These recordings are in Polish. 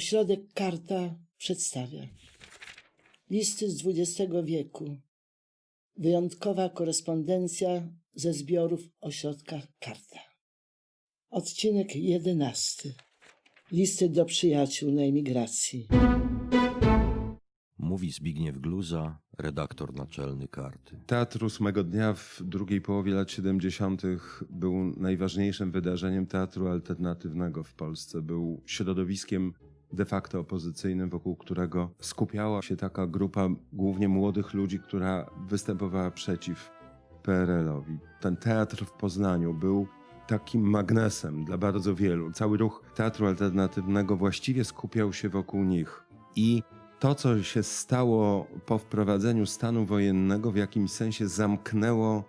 Ośrodek Karta przedstawia listy z XX wieku. Wyjątkowa korespondencja ze zbiorów Ośrodka Karta. Odcinek jedenasty. Listy do przyjaciół na emigracji. Mówi Zbigniew Gluza, redaktor naczelny karty. Teatr ósmego dnia w drugiej połowie lat 70. był najważniejszym wydarzeniem teatru alternatywnego w Polsce. Był środowiskiem de facto opozycyjnym, wokół którego skupiała się taka grupa głównie młodych ludzi, która występowała przeciw PRL-owi. Ten teatr w Poznaniu był takim magnesem dla bardzo wielu. Cały ruch teatru alternatywnego właściwie skupiał się wokół nich. I to, co się stało po wprowadzeniu stanu wojennego, w jakimś sensie zamknęło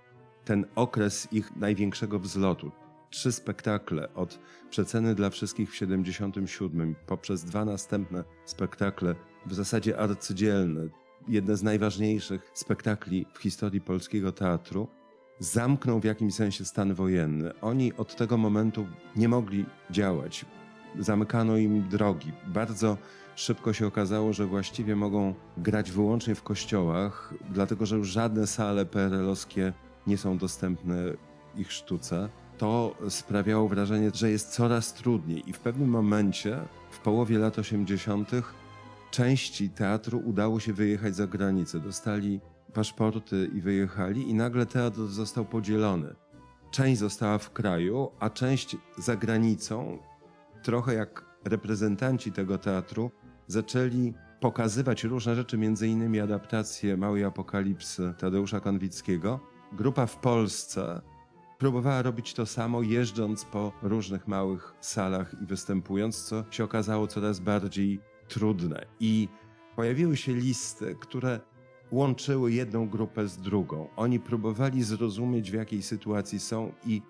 ten okres ich największego wzlotu. Trzy spektakle od Przeceny dla wszystkich w 77 poprzez dwa następne spektakle w zasadzie arcydzielne, jedne z najważniejszych spektakli w historii polskiego teatru, zamknął w jakimś sensie stan wojenny. Oni od tego momentu nie mogli działać. Zamykano im drogi. Bardzo szybko się okazało, że właściwie mogą grać wyłącznie w kościołach, dlatego że już żadne sale PRL-owskie nie są dostępne ich sztuce. To sprawiało wrażenie, że jest coraz trudniej i w pewnym momencie, w połowie lat 80., części teatru udało się wyjechać za granicę. Dostali paszporty i wyjechali, i nagle teatr został podzielony. Część została w kraju, a część za granicą, trochę jak reprezentanci tego teatru, zaczęli pokazywać różne rzeczy, między innymi adaptację Małej Apokalipsy Tadeusza Konwickiego. Grupa w Polsce próbowała robić to samo, jeżdżąc po różnych małych salach i występując, co się okazało coraz bardziej trudne. I pojawiły się listy, które łączyły jedną grupę z drugą. Oni próbowali zrozumieć, w jakiej sytuacji są i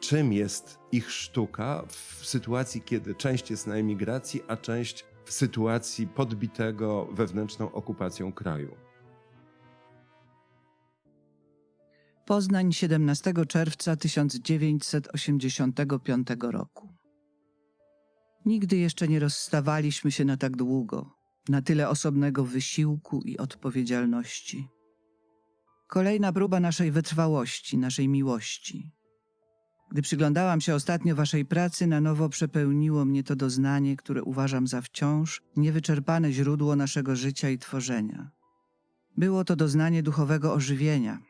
czym jest ich sztuka w sytuacji, kiedy część jest na emigracji, a część w sytuacji podbitego wewnętrzną okupacją kraju. Poznań 17 czerwca 1985 roku. Nigdy jeszcze nie rozstawaliśmy się na tak długo, na tyle osobnego wysiłku i odpowiedzialności. Kolejna próba naszej wytrwałości, naszej miłości. Gdy przyglądałam się ostatnio waszej pracy, na nowo przepełniło mnie to doznanie, które uważam za wciąż niewyczerpane źródło naszego życia i tworzenia. Było to doznanie duchowego ożywienia,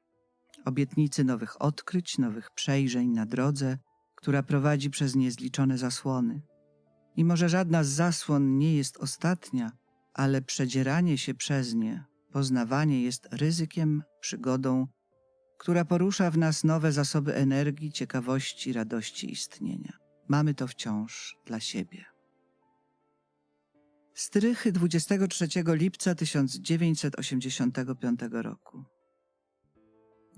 obietnicy nowych odkryć, nowych przejrzeń na drodze, która prowadzi przez niezliczone zasłony. I może żadna z zasłon nie jest ostatnia, ale przedzieranie się przez nie, poznawanie jest ryzykiem, przygodą, która porusza w nas nowe zasoby energii, ciekawości, radości istnienia. Mamy to wciąż dla siebie. Strychy 23 lipca 1985 roku.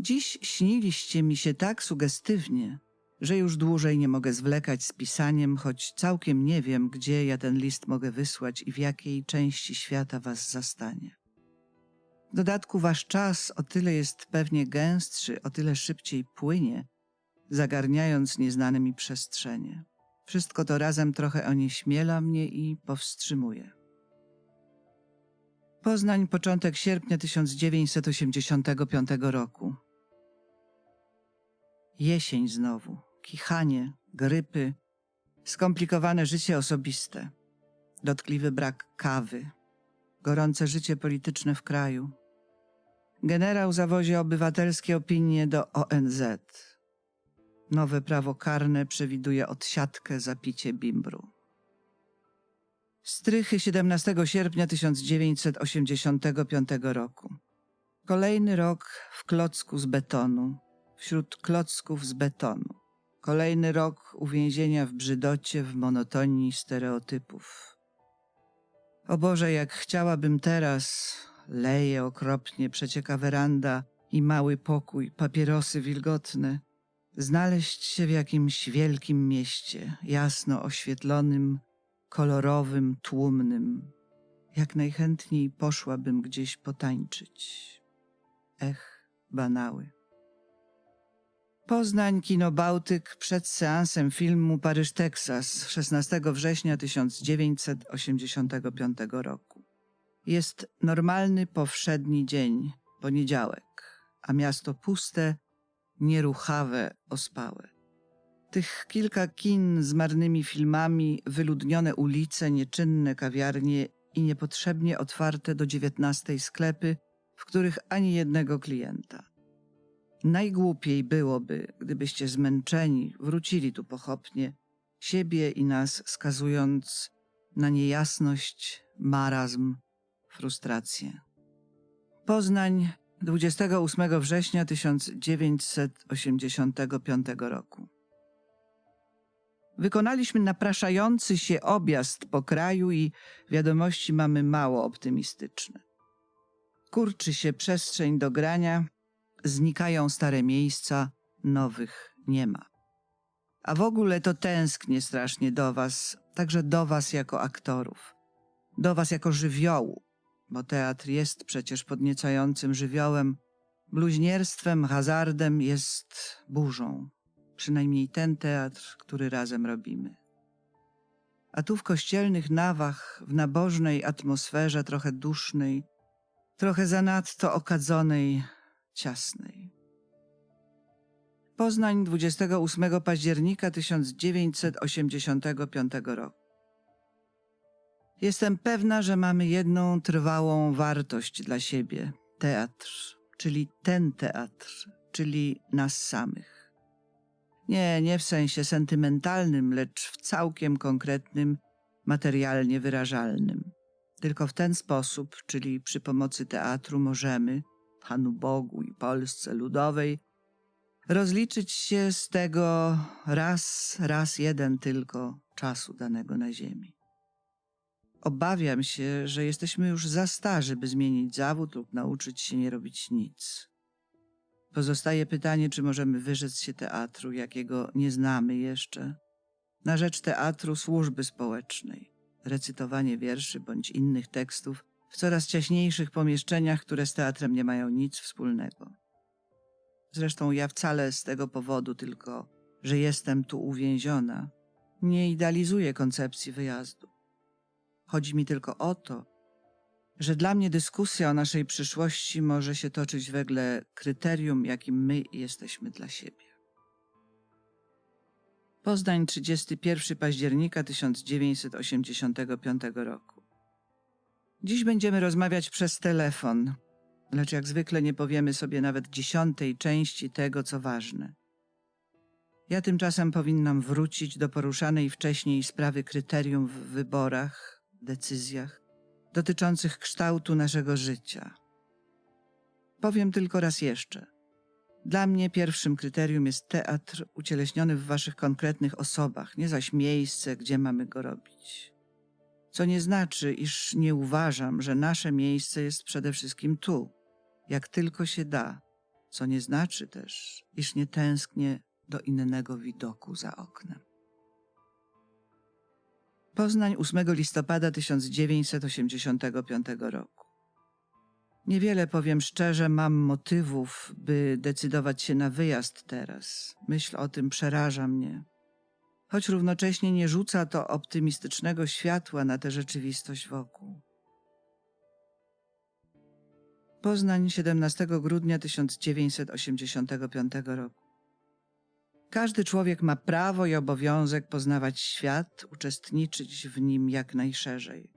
Dziś śniliście mi się tak sugestywnie, że już dłużej nie mogę zwlekać z pisaniem, choć całkiem nie wiem, gdzie ja ten list mogę wysłać i w jakiej części świata was zastanie. W dodatku wasz czas o tyle jest pewnie gęstszy, o tyle szybciej płynie, zagarniając nieznane mi przestrzenie. Wszystko to razem trochę onieśmiela mnie i powstrzymuje. Poznań, początek sierpnia 1985 roku. Jesień znowu, kichanie, grypy, skomplikowane życie osobiste, dotkliwy brak kawy, gorące życie polityczne w kraju. Generał zawozi obywatelskie opinie do ONZ. Nowe prawo karne przewiduje odsiadkę za picie bimbru. Strychy 17 sierpnia 1985 roku. Kolejny rok w klocku z betonu, wśród klocków z betonu. Kolejny rok uwięzienia w brzydocie, w monotonii stereotypów. O Boże, jak chciałabym teraz, leje okropnie, przecieka weranda i mały pokój, papierosy wilgotne, znaleźć się w jakimś wielkim mieście, jasno oświetlonym, kolorowym, tłumnym. Jak najchętniej poszłabym gdzieś potańczyć. Ech, banały. Poznań, Kino Bałtyk przed seansem filmu Paryż, Teksas 16 września 1985 roku. Jest normalny, powszedni dzień, poniedziałek, a miasto puste, nieruchawe, ospałe. Tych kilka kin z marnymi filmami, wyludnione ulice, nieczynne kawiarnie i niepotrzebnie otwarte do dziewiętnastej sklepy, w których ani jednego klienta. Najgłupiej byłoby, gdybyście zmęczeni wrócili tu pochopnie, siebie i nas skazując na niejasność, marazm, frustrację. Poznań 28 września 1985 roku. Wykonaliśmy napraszający się objazd po kraju i wiadomości mamy mało optymistyczne. Kurczy się przestrzeń do grania, znikają stare miejsca, nowych nie ma. A w ogóle to tęsknię strasznie do was, także do was jako aktorów, do was jako żywiołu, bo teatr jest przecież podniecającym żywiołem, bluźnierstwem, hazardem, jest burzą. Przynajmniej ten teatr, który razem robimy. A tu w kościelnych nawach, w nabożnej atmosferze trochę dusznej, trochę zanadto okadzonej, ciasnej. Poznań 28 października 1985 roku. Jestem pewna, że mamy jedną trwałą wartość dla siebie teatr, czyli ten teatr, czyli nas samych. Nie, nie w sensie sentymentalnym, lecz w całkiem konkretnym, materialnie wyrażalnym. Tylko w ten sposób, czyli przy pomocy teatru, możemy, Panu Bogu i Polsce Ludowej, rozliczyć się z tego raz, raz jeden tylko czasu danego na ziemi. Obawiam się, że jesteśmy już za starzy, by zmienić zawód lub nauczyć się nie robić nic. Pozostaje pytanie, czy możemy wyrzec się teatru, jakiego nie znamy jeszcze, na rzecz teatru służby społecznej, recytowanie wierszy bądź innych tekstów w coraz ciaśniejszych pomieszczeniach, które z teatrem nie mają nic wspólnego. Zresztą ja wcale z tego powodu tylko, że jestem tu uwięziona, nie idealizuję koncepcji wyjazdu. Chodzi mi tylko o to, że dla mnie dyskusja o naszej przyszłości może się toczyć wedle kryterium, jakim my jesteśmy dla siebie. Poznań 31 października 1985 roku. Dziś będziemy rozmawiać przez telefon, lecz jak zwykle nie powiemy sobie nawet dziesiątej części tego, co ważne. Ja tymczasem powinnam wrócić do poruszanej wcześniej sprawy kryterium w wyborach, decyzjach dotyczących kształtu naszego życia. Powiem tylko raz jeszcze. Dla mnie pierwszym kryterium jest teatr ucieleśniony w waszych konkretnych osobach, nie zaś miejsce, gdzie mamy go robić. Co nie znaczy, iż nie uważam, że nasze miejsce jest przede wszystkim tu, jak tylko się da, co nie znaczy też, iż nie tęsknię do innego widoku za oknem. Poznań 8 listopada 1985 roku. Niewiele powiem szczerze, mam motywów, by decydować się na wyjazd teraz. Myśl o tym przeraża mnie. Choć równocześnie nie rzuca to optymistycznego światła na tę rzeczywistość wokół. Poznań 17 grudnia 1985 roku. Każdy człowiek ma prawo i obowiązek poznawać świat, uczestniczyć w nim jak najszerzej.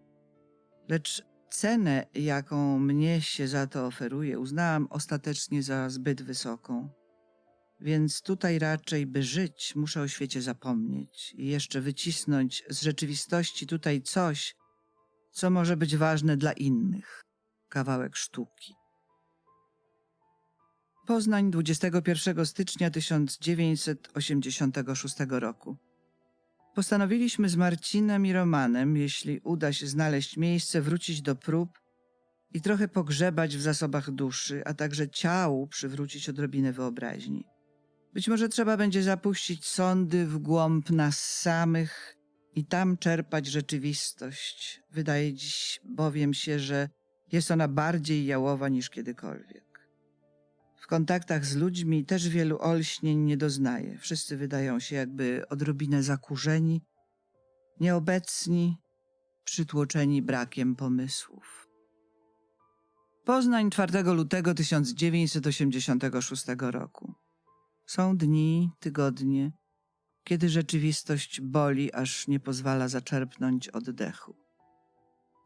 Lecz cenę, jaką mnie się za to oferuje, uznałam ostatecznie za zbyt wysoką. Więc tutaj raczej, by żyć, muszę o świecie zapomnieć i jeszcze wycisnąć z rzeczywistości tutaj coś, co może być ważne dla innych kawałek sztuki. Poznań 21 stycznia 1986 roku. Postanowiliśmy z Marcinem i Romanem, jeśli uda się znaleźć miejsce, wrócić do prób i trochę pogrzebać w zasobach duszy, a także ciału przywrócić odrobinę wyobraźni. Być może trzeba będzie zapuścić sądy w głąb nas samych i tam czerpać rzeczywistość. Wydaje dziś bowiem się, że jest ona bardziej jałowa niż kiedykolwiek. W kontaktach z ludźmi też wielu olśnień nie doznaje. Wszyscy wydają się jakby odrobinę zakurzeni, nieobecni, przytłoczeni brakiem pomysłów. Poznań 4 lutego 1986 roku. Są dni, tygodnie, kiedy rzeczywistość boli, aż nie pozwala zaczerpnąć oddechu.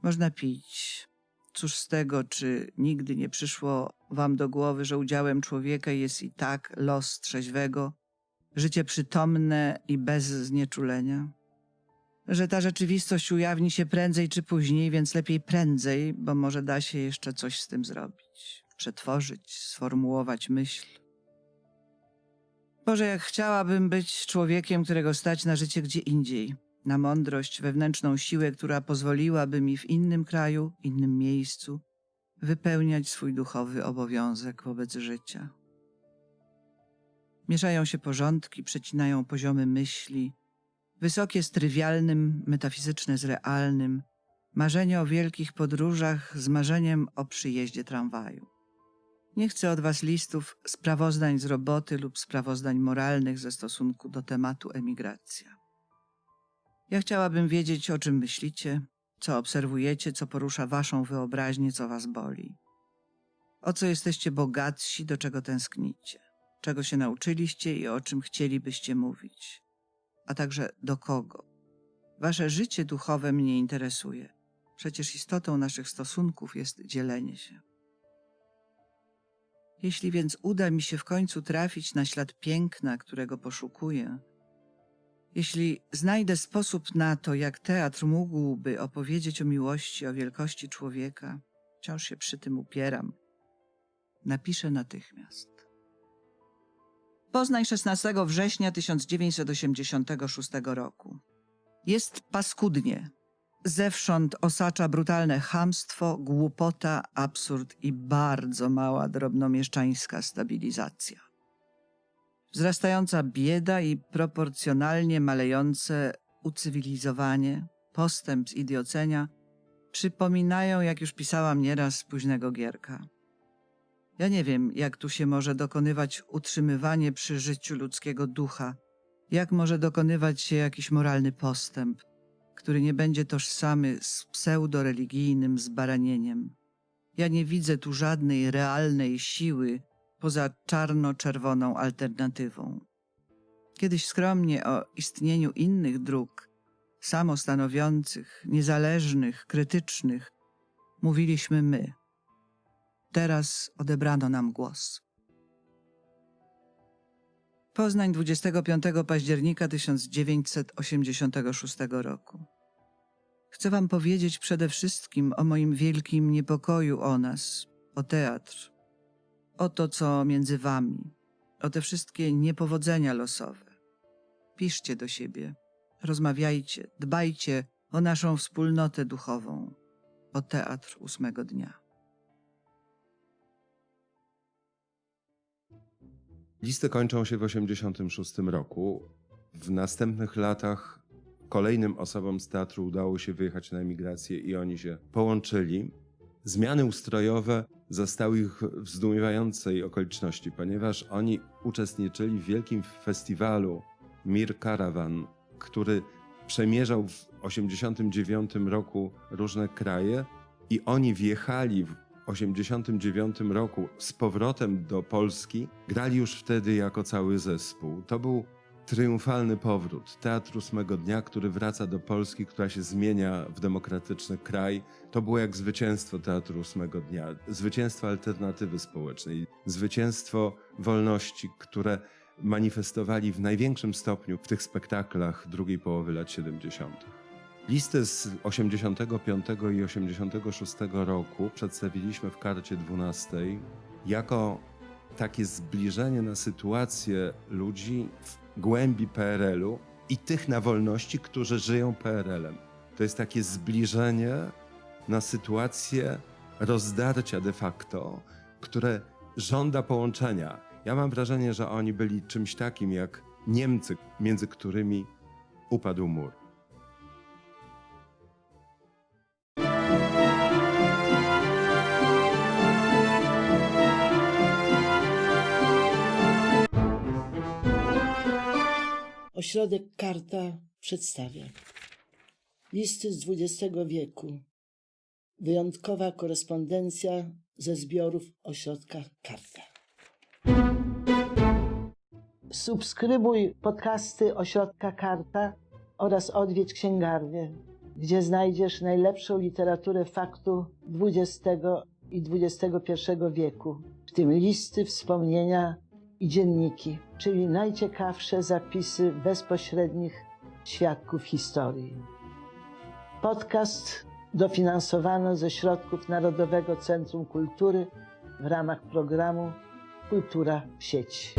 Można pić. Cóż z tego, czy nigdy nie przyszło wam do głowy, że udziałem człowieka jest i tak los trzeźwego, życie przytomne i bez znieczulenia? Że ta rzeczywistość ujawni się prędzej czy później, więc lepiej prędzej, bo może da się jeszcze coś z tym zrobić, przetworzyć, sformułować myśl. Boże, jak chciałabym być człowiekiem, którego stać na życie gdzie indziej, na mądrość, wewnętrzną siłę, która pozwoliłaby mi w innym kraju, innym miejscu wypełniać swój duchowy obowiązek wobec życia. Mieszają się porządki, przecinają poziomy myśli, wysokie z trywialnym, metafizyczne z realnym, marzenie o wielkich podróżach z marzeniem o przyjeździe tramwaju. Nie chcę od Was listów sprawozdań z roboty lub sprawozdań moralnych ze stosunku do tematu emigracja. Ja chciałabym wiedzieć, o czym myślicie, co obserwujecie, co porusza Waszą wyobraźnię, co Was boli. O co jesteście bogatsi, do czego tęsknicie, czego się nauczyliście i o czym chcielibyście mówić, a także do kogo. Wasze życie duchowe mnie interesuje. Przecież istotą naszych stosunków jest dzielenie się. Jeśli więc uda mi się w końcu trafić na ślad piękna, którego poszukuję, jeśli znajdę sposób na to, jak teatr mógłby opowiedzieć o miłości, o wielkości człowieka, wciąż się przy tym upieram, napiszę natychmiast. Poznań 16 września 1986 roku. Jest paskudnie. Zewsząd osacza brutalne chamstwo, głupota, absurd i bardzo mała drobnomieszczańska stabilizacja. Wzrastająca bieda i proporcjonalnie malejące ucywilizowanie, postęp z idiocenia przypominają, jak już pisałam nieraz, późnego Gierka. Ja nie wiem, jak tu się może dokonywać utrzymywanie przy życiu ludzkiego ducha, jak może dokonywać się jakiś moralny postęp, który nie będzie tożsamy z pseudoreligijnym zbaranieniem. Ja nie widzę tu żadnej realnej siły poza czarno-czerwoną alternatywą. Kiedyś skromnie o istnieniu innych dróg, samostanowiących, niezależnych, krytycznych, mówiliśmy my. Teraz odebrano nam głos. Poznań 25 października 1986 roku. Chcę Wam powiedzieć przede wszystkim o moim wielkim niepokoju o nas, o teatr, o to, co między Wami, o te wszystkie niepowodzenia losowe. Piszcie do siebie, rozmawiajcie, dbajcie o naszą wspólnotę duchową, o teatr ósmego dnia. Listy kończą się w 1986 roku. W następnych latach kolejnym osobom z teatru udało się wyjechać na emigrację i oni się połączyli. Zmiany ustrojowe zastały ich w zdumiewającej okoliczności, ponieważ oni uczestniczyli w wielkim festiwalu Mir Caravan, który przemierzał w 1989 roku różne kraje i oni wjechali 1989 roku z powrotem do Polski, grali już wtedy jako cały zespół. To był triumfalny powrót Teatru Ósmego Dnia, który wraca do Polski, która się zmienia w demokratyczny kraj. To było jak zwycięstwo Teatru Ósmego Dnia, zwycięstwo alternatywy społecznej, zwycięstwo wolności, które manifestowali w największym stopniu w tych spektaklach drugiej połowy lat 70. Listy z 85 i 86 roku przedstawiliśmy w karcie 12 jako takie zbliżenie na sytuację ludzi w głębi PRL-u i tych na wolności, którzy żyją PRL-em. To jest takie zbliżenie na sytuację rozdarcia de facto, które żąda połączenia. Ja mam wrażenie, że oni byli czymś takim jak Niemcy, między którymi upadł mur. Ośrodek Karta przedstawia listy z XX wieku. Wyjątkowa korespondencja ze zbiorów Ośrodka Karta. Subskrybuj podcasty Ośrodka Karta oraz odwiedź księgarnię, gdzie znajdziesz najlepszą literaturę faktu XX i XXI wieku, w tym listy, wspomnienia i dzienniki, czyli najciekawsze zapisy bezpośrednich świadków historii. Podcast dofinansowano ze środków Narodowego Centrum Kultury w ramach programu Kultura w sieci.